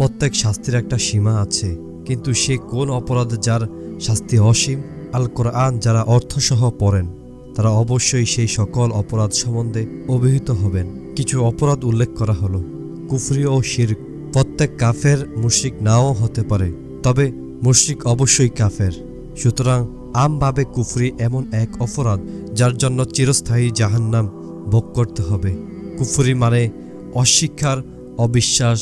প্রত্যেক শাস্তির একটা সীমা আছে, কিন্তু সে কোন অপরাধ যার শাস্তি অসীম? আল কোরআন যারা অর্থসহ পড়েন, তারা অবশ্যই সেই সকল অপরাধ সম্বন্ধে অভিহিত হবেন। কিছু অপরাধ উল্লেখ করা হলো, কুফরি ও শির প্রত্যেক কাফের মুশরিক নাও হতে পারে, তবে মুশরিক অবশ্যই কাফের। সুতরাং আমভাবে কুফরি এমন এক অপরাধ যার জন্য চিরস্থায়ী জাহান্নাম ভোগ করতে হবে। কুফরি মানে অশিক্ষার অবিশ্বাস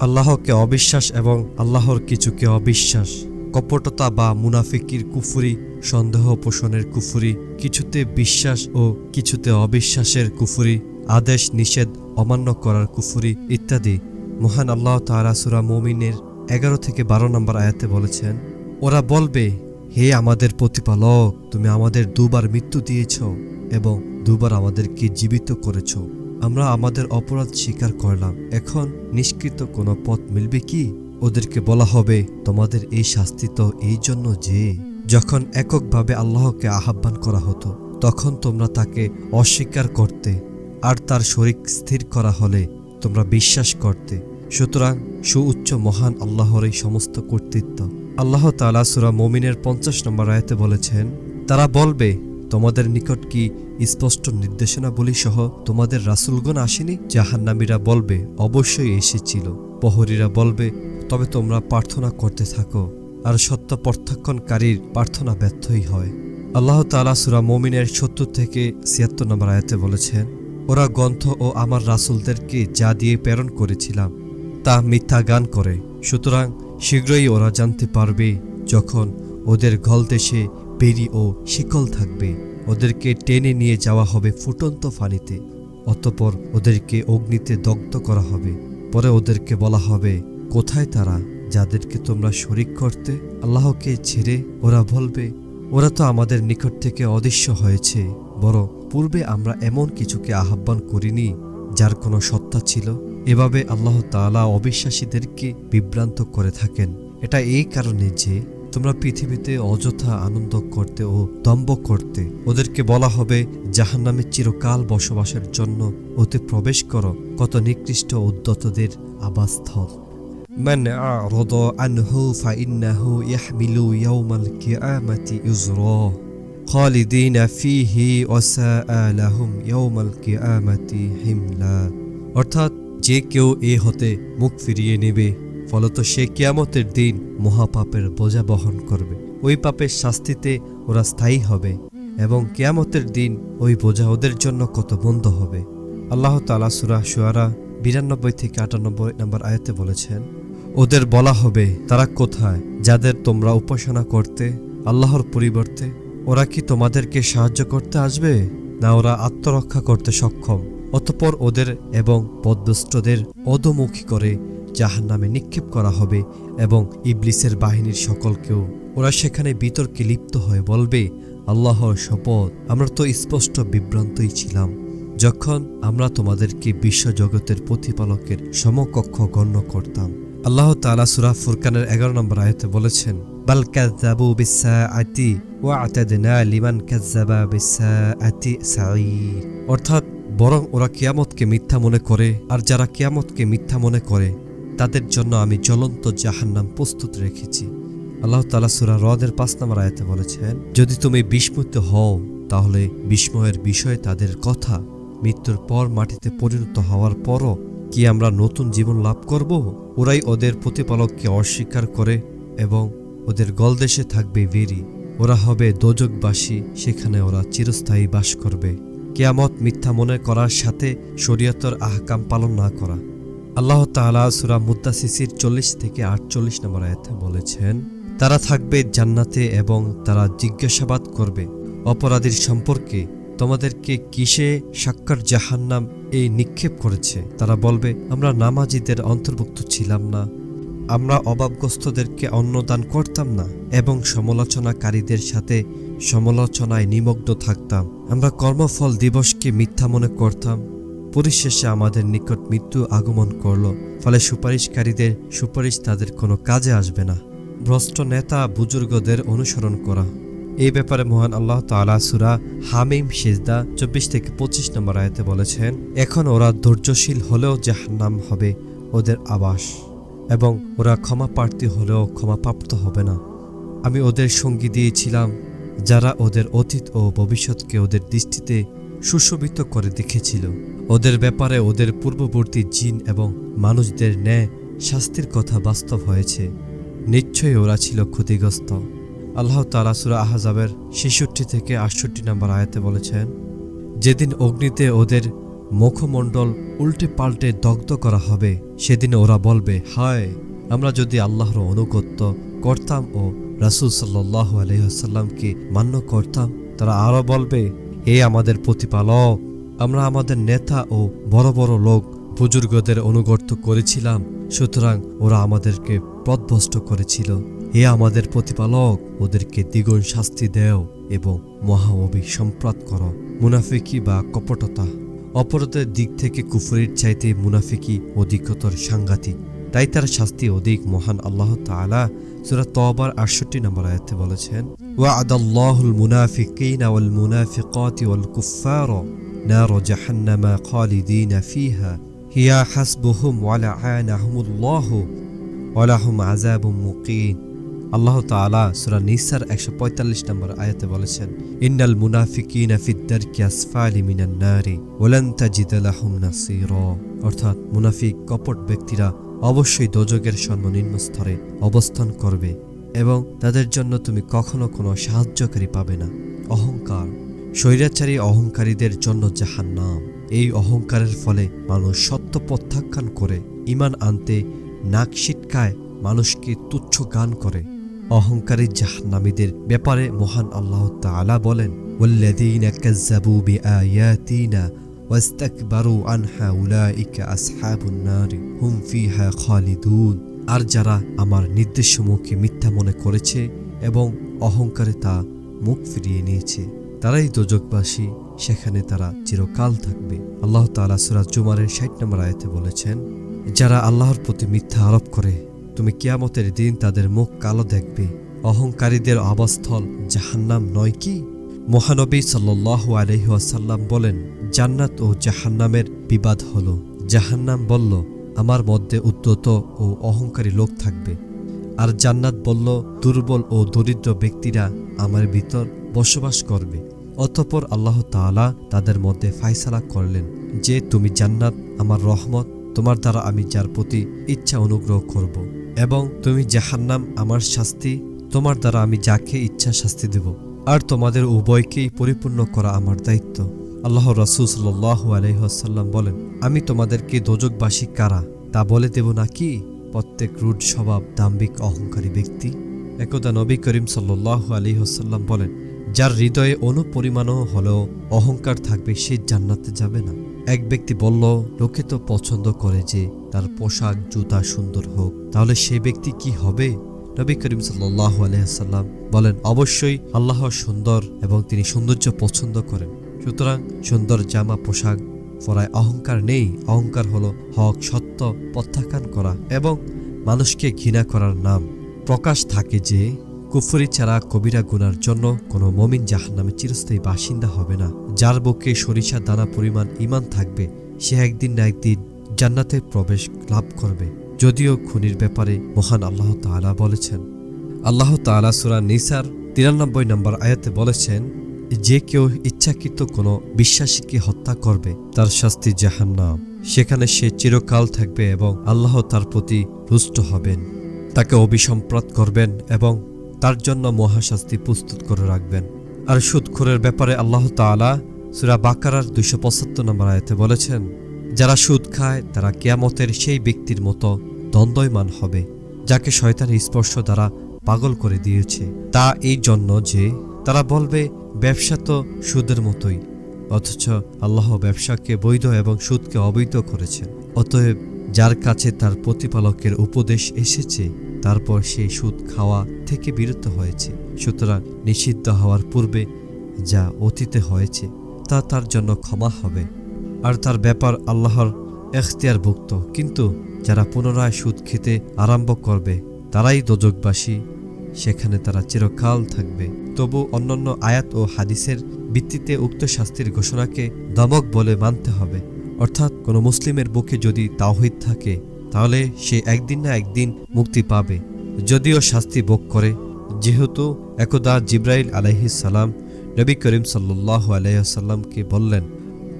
আল্লাহকে অবিশ্বাস এবং আল্লাহর কিছুকে অবিশ্বাস। কপটতা বা মুনাফিকির কুফুরি, সন্দেহ পোষণের কুফুরি, কিছুতে বিশ্বাস ও কিছুতে অবিশ্বাসের কুফুরি, আদেশ নিষেধ, অমান্য করার কুফুরি ইত্যাদি। মহান আল্লাহ তাআলা সূরা মুমিনের এগারো থেকে বারো নম্বর আয়াতে বলেছেন, ওরা বলবে, হে আমাদের প্রতিপালক, তুমি আমাদের দুবার মৃত্যু দিয়েছ এবং দুবার আমাদেরকে জীবিত করেছ। আমরা আমাদের অপরাধ স্বীকার করলাম। এখন নিষ্কৃত কোনো পথ মিলবে কি? ওদেরকে বলা হবে, তোমাদের এই শাস্তি তো এই জন্য যে, যখন এককভাবে আল্লাহকে আহ্বান করা হতো, তখন তোমরা তাকে অস্বীকার করতে আর তার শরীর স্থির করা হলে তোমরা বিশ্বাস করতে। সুতরাং সুউচ্চ মহান আল্লাহর এই সমস্ত কর্তৃত্ব। আল্লাহ তালা সুরা মমিনের পঞ্চাশ নম্বর আয়াতে বলেছেন, তারা বলবে তোমাদের নিকট কি স্পষ্ট নির্দেশনাবলী সহ তোমাদের রাসুলগণ আসেনি? জাহান্নামীরা বলবে, অবশ্যই এসেছিল। প্রহরীরা বলবে, তবে তোমরা প্রার্থনা করতে থাকো। আর সত্য প্রত্যাখ্যানকারীর প্রার্থনা ব্যর্থই হয়। আল্লাহ তালা সুরা মমিনের সত্তর থেকে ছিয়াত্তর নম্বর আয়াতে বলেছেন, ওরা গ্রন্থ ও আমার রাসুলদেরকে যা দিয়ে প্রেরণ করেছিলাম, তা মিথ্যা গান করে। সুতরাং শীঘ্রই ওরা জানতে পারবে যখন ওদের গলদেশে বেরি ও শিকল থাকবে। ওদেরকে টেনে নিয়ে যাওয়া হবে ফুটন্ত ফানিতে অতপর ওদেরকে অগ্নিতে দগ্ধ করা হবে। পরে ওদেরকে বলা হবে, কোথায় তারা? যাদেরকে তোমরা শরিক করতে আল্লাহকে ছেড়ে ওরা বলবে, ওরা তো আমাদের নিকট থেকে অদৃশ্য হয়েছে, বরং পূর্বে আমরা এমন কিছুকে আহ্বান করিনি, যার কোনো সত্তা ছিল। এভাবে আল্লাহ তাআলা অবিশ্বাসীদেরকে বিভ্রান্ত করে থাকেন। এটা এই কারণে যে তোমরা পৃথিবীতে অযথা আনন্দ করতে ও দম্ভ করতে ওদেরকে বলা হবে জাহান্নামে চিরকাল বসবাসের জন্য ওতে প্রবেশ করো কত নিকৃষ্ট উদ্যতদের আবাসস্থল من أعرض عنه فإنه يحمل يوم القيامة إزراه خالدين فيه وساء لهم يوم القيامة حملا অর্থাৎ যে কেউ এ হতে মুখ ফিরিয়ে নেবে ফলত সে কিয়ামতের দিন মহাপাপের বোঝা বহন করবে। ওই পাপের শাস্তিতে ওরা স্থায়ী হবে এবং কেয়ামতের দিন ওই বোঝা ওদের জন্য কত বন্ধ হবে। আল্লাহ তালা সুরা সুয়ারা বিরানব্বই থেকে আটানব্বই নম্বর আয়াতে বলেছেন, ওদের বলা হবে, তারা কোথায়? যাদের তোমরা উপাসনা করতে, আল্লাহর পরিবর্তে, ওরা কি তোমাদেরকে সাহায্য করতে আসবে? না, ওরা আত্মরক্ষা করতে সক্ষম। অতপর ওদের এবং পদ্মষ্টদের অধমুখী করে জাহান নামে নিক্ষেপ করা হবে এবং ইবলিসের বাহিনীর সকলকেও। ওরা সেখানে বিতর্কে লিপ্ত হয়ে বলবে, আল্লাহর শপথ, আমরা তো স্পষ্ট বিভ্রান্তই ছিলাম। যখন আমরা তোমাদেরকে বিশ্বজগতের প্রতিপালকের সমকক্ষ গণ্য করতাম। আল্লাহ তাআলা সূরা ফুরকানের এগারো নম্বর আয়তে বলেছেন বিসসাআতি সাঈর অর্থাৎ, বরং ওরা কিয়ামতকে মিথ্যা মনে করে, আর যারা কিয়ামতকে মিথ্যা মনে করে তাদের জন্য আমি জ্বলন্ত জাহান্নাম প্রস্তুত রেখেছি। আল্লাহ তাআলা সূরা রদের পাঁচ নম্বর আয়াতে বলেছেন, যদি তুমি বিস্মিত হও, তাহলে বিস্ময়ের বিষয়ে তাদের কথা। মৃত্যুর পর মাটিতে পরিণত হওয়ার পরও কি আমরা নতুন জীবন লাভ করব? ওরাই ওদের প্রতিপালককে অস্বীকার করে এবং ওদের গলদেশে থাকবে বেরি ওরা হবে দোজকবাসী সেখানে ওরা চিরস্থায়ী বাস করবে। কেয়ামত মিথ্যা মনে করার সাথে শরীয়তর আহকাম পালন না করা। আল্লাহ তাআলা সূরা মুদ্দাসিসির চল্লিশ থেকে আটচল্লিশ নম্বর আয়াতে বলেছেন, তারা থাকবে জান্নাতে এবং তারা জিজ্ঞাসাবাদ করবে অপরাধীর সম্পর্কে, তোমাদেরকে কিসে সাক্ষার জাহান্নাম এই নিক্ষেপ করেছে? তারা বলবে, আমরা নামাজিদের অন্তর্ভুক্ত ছিলাম না। আমরা অভাবগ্রস্তদেরকে অন্নদান করতাম না এবং সমালোচনাকারীদের সাথে সমালোচনায় নিমগ্ন থাকতাম। আমরা কর্মফল দিবসকে মিথ্যা মনে করতাম। পরিশেষে আমাদের নিকট মৃত্যু আগমন করল, ফলে সুপারিশকারীদের সুপারিশ তাদের কোনো কাজে আসবে না। ভ্রষ্ট নেতা বুজুর্গদের অনুসরণ করা। এই ব্যাপারে মহান আল্লাহ তাআলা সুরা হামিম সিজদা চব্বিশ থেকে পঁচিশ নম্বর আয়তে বলেছেন, এখন ওরা ধৈর্যশীল হলেও জাহান্নাম হবে, ওদের আবাস। এবং ওরা ক্ষমা প্রার্থী হলেও ক্ষমাপ্রাপ্ত হবে না। আমি ওদের সঙ্গী দিয়েছিলাম, যারা ওদের অতীত ও ভবিষ্যৎকে ওদের দৃষ্টিতে সুশোভিত করে দেখেছিল। ওদের ব্যাপারে ওদের পূর্ববর্তী জিন এবং মানুষদের ন্যায় শাস্তির কথা বাস্তব হয়েছে। নিশ্চয়ই ওরা ছিল ক্ষতিগ্রস্ত। আল্লাহ তালা সুরা আহাজাবের ছেষট্টি থেকে আটষট্টি নম্বর আয়াতে বলেছেন, যেদিন অগ্নিতে ওদের মুখমণ্ডল উল্টে পাল্টে দগ্ধ করা হবে, সেদিন ওরা বলবে, হায়, আমরা যদি আল্লাহর অনুগত্য করতাম ও রাসুল সাল্লাহ আলহিহাসাল্লামকে মান্য করতাম, তারা আরও বলবে এ আমাদের প্রতিপালক, আমরা আমাদের নেতা ও বড় বড় লোক বুজুর্গদের অনুগর্ত করেছিলাম, সুতরাং ওরা আমাদেরকে পথভ্রষ্ট করেছিল। হে আমাদের প্রতিপালক, ওদেরকে দ্বিগুণ শাস্তি দেও এবং মহা অভিসম্প্রাত করো। মুনাফিকি বা কপটতা। অপরাধের দিক থেকে কুফুরির চাইতে মুনাফিকি অধিকতর সাংঘাতিক। তাই তার শাস্তি অধিক মহান আল্লাহ তাআলা সূরা তওবার 68 নম্বর আয়াতে বলেছেন মুনাফিকিনা ওয়াল মুনাফিকাতি ওয়াল কুফফারা নার জাহান্নামা খালিদিনা ফিহা, হিয়া হাসবুহুম ওয়া লা'আনাহুমুল্লাহু ওয়া আযাবুম মুকিন। আল্লাহ তাআলা সূরা নিসার 145 নম্বর আয়াতে বলেছেন, ইন্নাল মুনাফিকিনা ফিদ-দারকি আসফালি মিনান নারি ওয়ালান তাজিদ লাহুম নাসীরা। অর্থাৎ মুনাফিক, কপট ব্যক্তিরা অবশ্যই দোজকের সর্বনিম্ন স্তরে অবস্থান করবে এবং তাদের জন্য তুমি কখনো কোনো সাহায্যকারী পাবে না অহংকার স্বৈরাচারী অহংকারীদের জন্য জাহান্নাম এই অহংকারের ফলে মানুষ সত্য প্রত্যাখ্যান করে ইমান আনতে নাক সিটকায় মানুষকে তুচ্ছ গান করে অহংকারী জাহান্নামীদের ব্যাপারে মহান আল্লাহ তাআলা বলেন والذين كذبوا بآياتنا واستكبروا আনহা উলাইকা আসহাবুন النار, هم فيها خالدون. আর যারা আমার নির্দেশসমূহকে মিথ্যা মনে করেছে এবং অহংকারে তা মুখ ফিরিয়ে নিয়েছে, তারাই দোজকবাসী সেখানে তারা চিরকাল থাকবে। আল্লাহ তালা সুরাজ জুমারের ষাট নম্বর আয়াতে বলেছেন, যারা আল্লাহর প্রতি মিথ্যা আরোপ করে, তুমি কিয়ামতের দিন তাদের মুখ কালো দেখবে। অহংকারীদের আবাসস্থল জাহান্নাম নয় কি? মহানবী সাল্লাহ আলহিহাসাল্লাম বলেন জান্নাত ও জাহান্নামের বিবাদ হল। জাহান্নাম বলল, আমার মধ্যে উদ্যত ও অহংকারী লোক থাকবে। আর জান্নাত বলল, দুর্বল ও দরিদ্র ব্যক্তিরা আমার ভিতর বসবাস করবে। অতঃপর আল্লাহ তাআলা তাদের মধ্যে ফায়সালা করলেন যে, তুমি জান্নাত, আমার রহমত, তোমার দ্বারা আমি যার প্রতি ইচ্ছা অনুগ্রহ করব। এবং তুমি জাহান্নাম, আমার শাস্তি, তোমার দ্বারা আমি যাকে ইচ্ছা শাস্তি দেব। আর তোমাদের উভয়কেই পরিপূর্ণ করা আমার দায়িত্ব। আল্লাহ রসুল সাল্লাহ আলহ্লাম বলেন, আমি তোমাদেরকে দোজকবাসী কারা? তা বলে দেব নাকি প্রত্যেক রুট স্বভাব দাম্ভিক অহংকারী ব্যক্তি। একদা নবী করিম সাল্লাহ আলী হাসাল্লাম বলেন, যার হৃদয়ে অনুপরিমাণও হলেও অহংকার থাকবে, সে জান্নাতে যাবে না। এক ব্যক্তি বলল, লোকে তো পছন্দ করে যে তার পোশাক, জুতা সুন্দর হোক, তাহলে সে ব্যক্তি কি হবে? নবী করিম সাল্লাহ আলহাম বলেন, অবশ্যই আল্লাহ সুন্দর এবং তিনি সৌন্দর্য পছন্দ করেন। সুতরাং সুন্দর জামা পোশাক, পরায় অহংকার নেই। অহংকার হলো হক, সত্য প্রত্যাখ্যান করা এবং মানুষকে ঘৃণা করার নাম। প্রকাশ থাকে যে, কুফরি ছাড়া কবিরা গুনার জন্য কোনো মমিন জাহান্নামে চিরস্থায়ী বাসিন্দা হবে না। যার বুকে সরিষা দানা পরিমাণ ইমান থাকবে, সে একদিন না একদিন জান্নাতে প্রবেশ লাভ করবে। যদিও খুনির ব্যাপারে মহান আল্লাহ তাআলা বলেছেন। আল্লাহ তাআলা সূরা নিসার তিরানব্বই নম্বর আয়াতে বলেছেন যে কেউ ইচ্ছাকৃত কোনো বিশ্বাসীকে হত্যা করবে, তার শাস্তি জাহান্নাম। সেখানে সে চিরকাল থাকবে এবং আল্লাহ তার প্রতি রুষ্ট হবেন। তাকে অভিসম্প্রাত করবেন এবং তার জন্য মহাশাস্তি প্রস্তুত করে রাখবেন। আর সুদখোরের ব্যাপারে আল্লাহ তাআলা সুরা বাকারার দুশো পঁচাত্তর নম্বর আয়তে বলেছেন, যারা সুদ খায়, তারা কেয়ামতের সেই ব্যক্তির মতো দ্বন্দ্বয়মান হবে, যাকে শয়তানের স্পর্শ দ্বারা পাগল করে দিয়েছে। তা এই জন্য যে তারা বলবে, ব্যবসা তো সুদের মতোই, অথচ আল্লাহ ব্যবসাকে বৈধ এবং সুদকে অবৈধ করেছেন। অতএব যার কাছে তার প্রতিপালকের উপদেশ এসেছে, তারপর সেই সুদ খাওয়া থেকে বিরত হয়েছে। সুতরাং নিষিদ্ধ হওয়ার পূর্বে যা অতীতে হয়েছে, তা তার জন্য ক্ষমা হবে। আর তার ব্যাপার আল্লাহর এখতিয়ারভুক্ত। কিন্তু যারা পুনরায় সুদ খেতে আরম্ভ করবে, তারাই দোজকবাসী সেখানে তারা চিরকাল থাকবে। তবু অন্যান্য আয়াত ও হাদিসের ভিত্তিতে উক্ত শাস্তির ঘোষণাকে দমক বলে মানতে হবে। অর্থাৎ কোনো মুসলিমের বুকে যদি তাওহিদ থাকে, তাহলে সে একদিন না একদিন মুক্তি পাবে। যদিও শাস্তি ভোগ করে, যেহেতু একদা জিব্রাইল আলাইহিস নবী করিম সাল্লাহ আলাইসাল্লামকে বললেন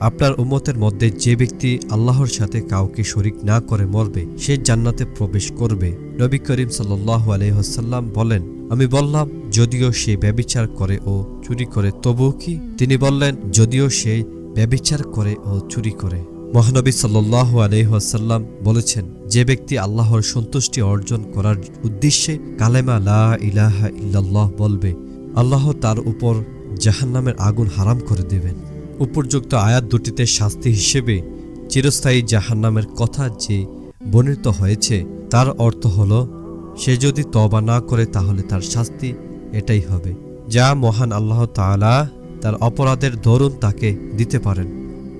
আপনার উম্মতের মধ্যে যে ব্যক্তি আল্লাহর সাথে কাউকে শরিক না করে মরবে, সে জান্নাতে প্রবেশ করবে। নবী করিম সাল্লাহ আলহ্লাম বলেন, আমি বললাম, যদিও সে ব্যবিচার করে ও চুরি করে, তবুও কি? তিনি বললেন, যদিও সে ব্যবিচার করে ও চুরি করে। মহানবী সাল্লাহ আলহাসাল্লাম বলেছেন, যে ব্যক্তি আল্লাহর সন্তুষ্টি অর্জন করার উদ্দেশ্যে কালেমা লা ইলাহা ইল্লাল্লাহ বলবে, আল্লাহ তার উপর জাহান্নামের আগুন হারাম করে দেবেন। উপর্যুক্ত আয়াত দুটিতে শাস্তি হিসেবে চিরস্থায়ী জাহান্নামের কথা যে বর্ণিত হয়েছে, তার অর্থ হল, সে যদি তবা না করে তাহলে তার শাস্তি এটাই হবে। যা মহান আল্লাহ তাআলা তার অপরাধের দরুন তাকে দিতে পারেন।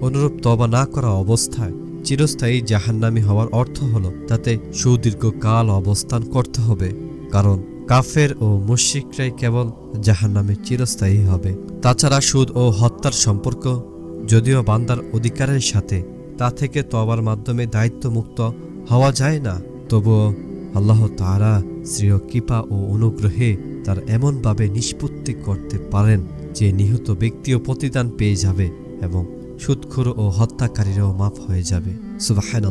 অনুরূপ তবা না করা অবস্থায় চিরস্থায়ী জাহান্নামী হওয়ার অর্থ হল, তাতে সুদীর্ঘ কাল অবস্থান করতে হবে। কারণ কাফের ও মুশিকরাই কেবল জাহান্নামে চিরস্থায়ী হবে। তাছাড়া সুদ ও হত্যার সম্পর্ক যদিও বান্দার অধিকারের সাথে, তা থেকে তবার মাধ্যমে দায়িত্বমুক্ত হওয়া যায় না। তবুও আল্লাহ তাআলা শ্রেয় কৃপা ও অনুগ্রহে তার এমনভাবে নিষ্পত্তি করতে পারেন যে নিহত ব্যক্তিও প্রতিদান পেয়ে যাবে এবং সুদখোর ও হত্যাকারীরাও মাফ হয়ে যাবে। সুবাহান